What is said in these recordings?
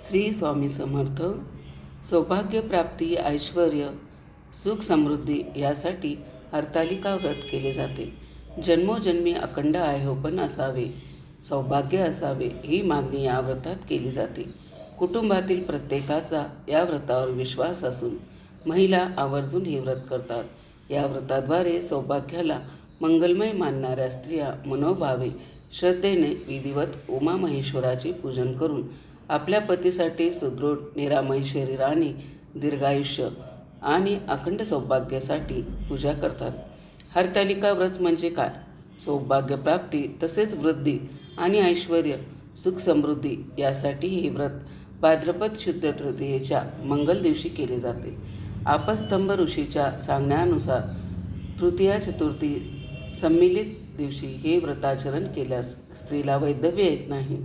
श्री स्वामी समर्थ सौभाग्यप्राप्ती ऐश्वर सुख समृद्धी यासाठी हरतालिका व्रत केले जाते. जन्मोजन्मी अखंड आयोपन असावे सौभाग्य असावे ही मागणी या व्रतात केली जाते. कुटुंबातील प्रत्येकाचा या व्रतावर विश्वास असून महिला आवर्जून हे व्रत करतात. या व्रताद्वारे सौभाग्याला मंगलमय मानणाऱ्या स्त्रिया मनोभावे श्रद्धेने विधिवत उमा महेश्वराचे पूजन करून आपल्या पतीसाठी सुदृढ निरामय शरीर आणि दीर्घायुष्य आणि अखंड सौभाग्यासाठी पूजा करतात. हरतालिका व्रत म्हणजे काय? सौभाग्यप्राप्ती तसेच वृद्धी आणि ऐश्वर सुख समृद्धी यासाठी हे व्रत भाद्रपद शुद्ध तृतीयेच्या मंगल दिवशी केले जाते. आपस्तंभ ऋषीच्या सांगण्यानुसार तृतीया चतुर्थी संमिलित दिवशी हे व्रताचरण केल्यास स्त्रीला वैधव्य येत नाही.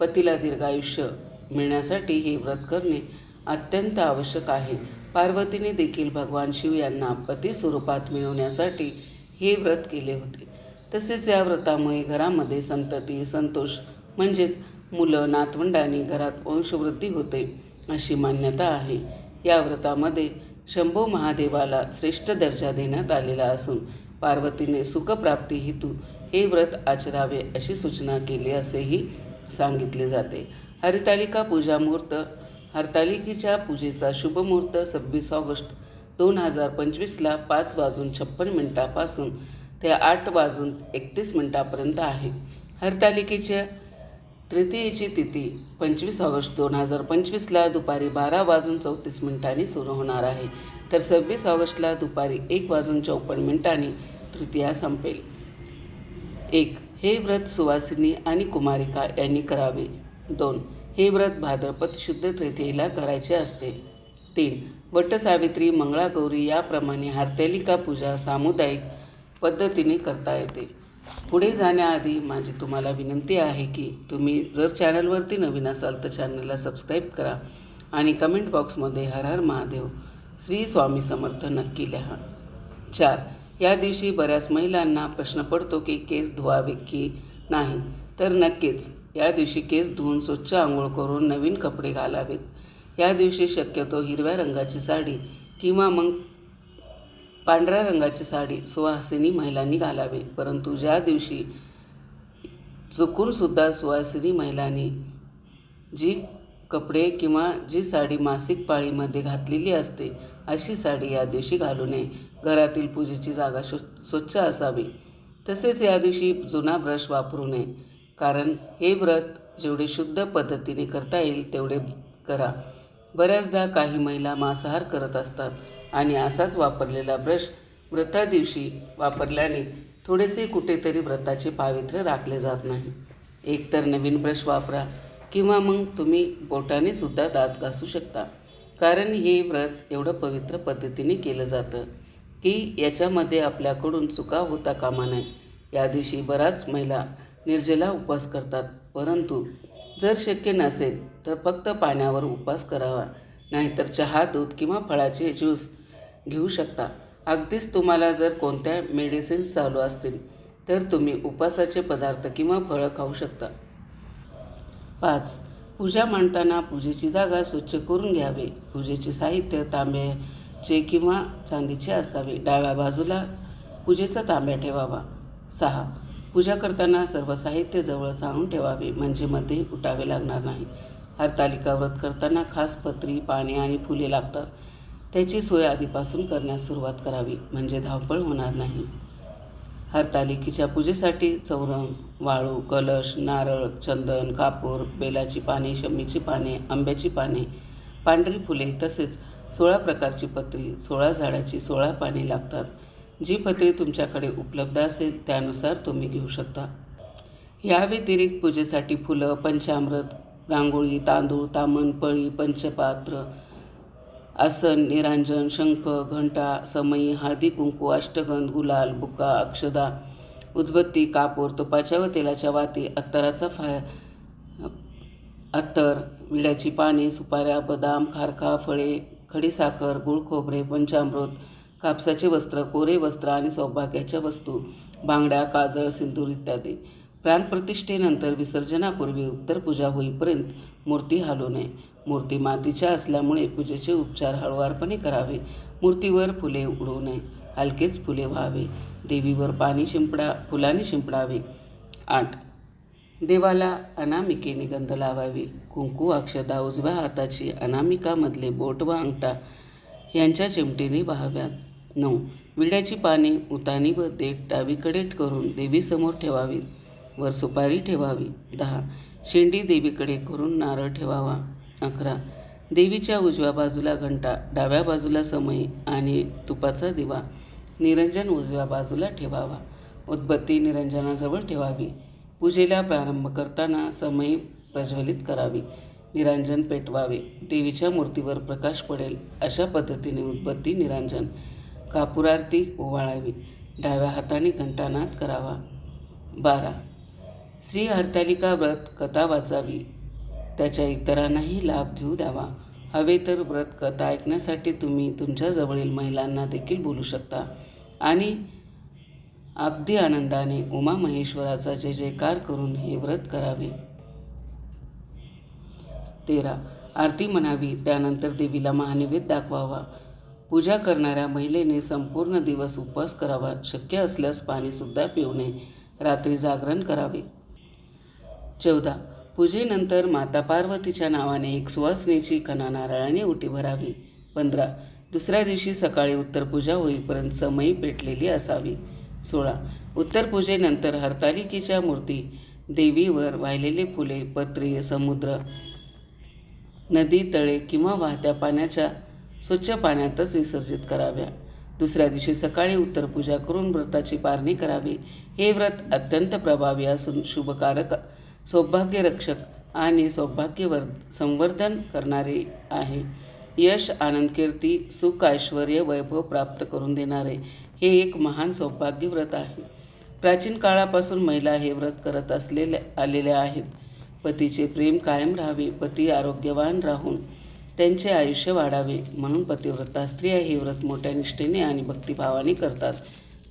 पतीला दीर्घायुष्य मिळण्यासाठी हे व्रत करणे अत्यंत आवश्यक आहे. पार्वतीने देखील भगवान शिव यांना पती स्वरूपात मिळवण्यासाठी हे व्रत केले होते. तसेच या व्रतामुळे घरामध्ये संतती संतोष म्हणजेच मुलं नातवंडांनी घरात वंशवृद्धी होते अशी मान्यता आहे. या व्रतामध्ये शंभू महादेवाला श्रेष्ठ दर्जा देण्यात आलेला असून पार्वतीने सुखप्राप्ती हेतू हे व्रत आचरावे अशी सूचना केली असेही सांगितले जाते. हरितालिका पूजा मुहूर्त हरतालिकेच्या पूजेचा शुभमुहूर्त सव्वीस ऑगस्ट दोन हजार पंचवीसला पाच वाजून छप्पन मिनिटापासून ते आठ वाजून एकतीस मिनिटापर्यंत आहे. हरतालिकेच्या तृतीयेची तिथी पंचवीस ऑगस्ट दोन हजार पंचवीसला दुपारी बारा वाजून चौतीस मिनिटांनी सुरू होणार आहे. तर सव्वीस ऑगस्टला दुपारी एक वाजून चौपन्न मिनिटांनी तृतीया संपेल. एक हे व्रत सुवासिनी आणि कुमारिका यांनी करावे. दोन हे व्रत भाद्रपद शुद्ध तृतीयेला करायचे असते. तीन वटसावित्री मंगळागौरी याप्रमाणे हरतालिका पूजा सामुदायिक पद्धतीने करता येते. पुढे जाण्याआधी माझी तुम्हाला विनंती आहे की तुम्ही जर चॅनलवरती नवीन असाल तर चॅनलला सबस्क्राईब करा आणि कमेंट बॉक्समध्ये हर हर महादेव श्री स्वामी समर्थ नक्की लिहा. चार या दिवशी बऱ्याच महिलांना प्रश्न पडतो की केस धुवावे की नाही. तर नक्कीच या दिवशी केस धुवून स्वच्छ आंघोळ करून नवीन कपडे घालावेत. या दिवशी शक्यतो हिरव्या रंगाची साडी किंवा मग पांढऱ्या रंगाची साडी सुवासिनी महिलांनी घालावे. परंतु ज्या दिवशी चुकूनसुद्धा सुवासिनी महिलांनी जी कपडे किंवा जी साडी मासिक पाळीमध्ये घातलेली असते अशी साडी या दिवशी घालू नये. घरातील पूजेची जागा शो स्वच्छ असावी. तसेच या दिवशी जुना ब्रश वापरू नये. कारण हे व्रत जेवढे शुद्ध पद्धतीने करता येईल तेवढे करा. बऱ्याचदा काही महिला मांसाहार करत असतात आणि असाच वापरलेला ब्रश व्रता दिवशी वापरल्याने थोडेसे कुठेतरी व्रताचे पावित्र्य राखले जात नाही. एकतर नवीन ब्रश वापरा किंवा मग तुम्ही बोटाने सुद्धा दात घासू शकता. कारण हे व्रत एवढं पवित्र पद्धतीने केलं जातं की याच्यामध्ये आपल्याकडून चुका होता कामा नये. या दिवशी बऱ्याच महिला निर्जला उपवास करतात. परंतु जर शक्य नसेल तर फक्त पाण्यावर उपवास करावा. नाहीतर चहा दूध किंवा फळाचे ज्यूस घेऊ शकता. अगदीच तुम्हाला जर कोणत्या मेडिसिन्स चालू असतील तर तुम्ही उपवासाचे पदार्थ किंवा फळं खाऊ शकता. पाच. पूजा मांडताना पूजेची जागा स्वच्छ करून घ्यावे. पूजेचे साहित्य तांब्याचे किंवा चांदीचे असावे. डाव्या बाजूला पूजेचा तांब्या ठेवावा. सहा. पूजा करताना सर्व साहित्य जवळच आणून ठेवावे. म्हणजे मध्ये उठावे लागणार नाही. हरतालिका व्रत करताना खास पत्री पाने आणि फुले लागतात. त्याची सोय आधीपासून करण्यास सुरुवात करावी. म्हणजे धावपळ होणार नाही. हरतालिकेच्या पूजेसाठी चौरंग वाळू कलश नारळ चंदन कापूर बेलाची पाने शमीची पाने आंब्याची पाने पांढरी फुले तसेच सोळा प्रकारची पत्री सोळा झाडाची सोळा पाने लागतात. जी पत्री तुमच्याकडे उपलब्ध असेल त्यानुसार तुम्ही घेऊ शकता. या व्यतिरिक्त पूजेसाठी फुलं पंचामृत रांगोळी तांदूळ तामण पळी पंचपात्र आसन निरांजन शंख घंटा समई हळदी कुंकू अष्टगंध गुलाल बुका अक्षदा उदबत्ती कापूर तुपाच्या व तेलाच्या वाती अत्तराचा फाय अत्तर विड्याची पाने सुपाऱ्या बदाम खारखा फळे खडीसाखर गुळ खोबरे पंचामृत कापसाचे वस्त्र कोरे वस्त्र आणि सौभाग्याच्या वस्तू बांगड्या काजळ सिंदूर इत्यादी. प्राणप्रतिष्ठेनंतर विसर्जनापूर्वी उत्तर पूजा होईपर्यंत मूर्ती हालू नये. मूर्ती मातीच्या असल्यामुळे पूजेचे उपचार हळुवारपणे करावे. मूर्तीवर फुले उडू नये हलकेच फुले व्हावे. देवीवर पाणी शिंपडा फुलाने शिंपडावे. आठ. देवाला अनामिकेने गंध लावावी. कुंकू अक्षदा उजव्या हाताची अनामिकामधले बोट व अंगठा यांच्या चिमटीने वाहाव्यात. नऊ. विड्याची पाने उतानी व देठ डावीकडे करून देवीसमोर ठेवावी वर सुपारी ठेवावी. दहा. शेंडी देवीकडे करून नारळ ठेवावा. अकरा. देवीच्या उजव्या बाजूला घंटा डाव्या बाजूला समय आणि तुपाचा दिवा. निरंजन उजव्या बाजूला ठेवावा. उदबत्ती निरंजनाजवळ ठेवावी. पूजेला प्रारंभ करताना समय प्रज्वलित करावी. निरांजन पेटवावे. देवीच्या मूर्तीवर प्रकाश पडेल अशा पद्धतीने उदबत्ती निरांजन कापुरारती ओवाळावी. डाव्या हाताने घंटानाद करावा. बारा. श्री हरतालिका व्रत कथा वाचावी. त्याच्या इतरांनाही लाभ घेऊ द्यावा. हवे तर व्रत कथा ऐकण्यासाठी तुम्ही तुमच्या जवळील महिलांना देखील बोलू शकता. आणि अगदी आनंदाने उमामहेश्वराचा जय जयकार करून हे व्रत करावे. तेरा. आरती म्हणावी त्यानंतर देवीला महानिवेद दाखवावा. पूजा करणाऱ्या महिलेने संपूर्ण दिवस उपवास करावा शक्य असल्यास पाणीसुद्धा पिऊ नये. रात्री जागरण करावे. चौदा. पूजेनंतर माता पार्वतीच्या नावाने एक सुवासनेची कणा नारळाने उटी भरावी. पंधरा. दुसऱ्या दिवशी सकाळी उत्तर पूजा होईपर्यंत समयी पेटलेली असावी. सोळा. उत्तर पूजेनंतर हरतालिकेच्या मूर्ती देवीवर वाहिलेले फुले पत्रे समुद्र नदी तळे किंवा वाहत्या पाण्याच्या स्वच्छ पाण्यातच विसर्जित कराव्या. दुसऱ्या दिवशी सकाळी उत्तर पूजा करून व्रताची पारणी करावी. हे व्रत अत्यंत प्रभावी असून शुभकारक सौभाग्यरक्षक आणि सौभाग्यवर संवर्धन करणारे आहे. यश आनंद कीर्ती सुख ऐश्वर्य वैभव प्राप्त करून देणारे हे एक महान सौभाग्य व्रत आहे. प्राचीन काळापासून महिला हे व्रत करत असलेले आलेल्या आहेत. पतीचे प्रेम कायम राहावे पती आरोग्यवान राहून त्यांचे आयुष्य वाढावे म्हणून पतिव्रता स्त्रिया हे व्रत मोठ्या निष्ठेने आणि भक्तिभावाने करतात.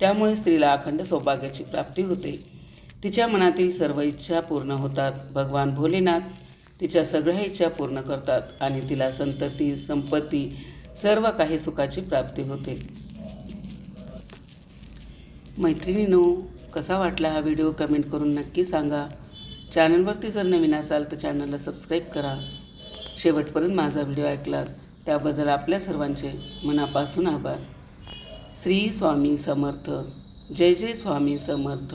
त्यामुळे स्त्रीला अखंड सौभाग्याची प्राप्ती होते. तिच्या मनातील सर्व इच्छा पूर्ण होतात. भगवान भोलेनाथ तिच्या सगळ्या इच्छा पूर्ण करतात आणि तिला संतती संपत्ती सर्व काही सुखाची प्राप्ती होते. मैत्रिणीनो कसा वाटला हा व्हिडिओ कमेंट करून नक्की सांगा. चॅनलवरती जर नवीन असाल तर चॅनलला सबस्क्राईब करा. शेवटपर्यंत माझा व्हिडिओ ऐकलात त्याबद्दल आपल्या सर्वांचे मनापासून आभार. श्री स्वामी समर्थ. जय जय स्वामी समर्थ.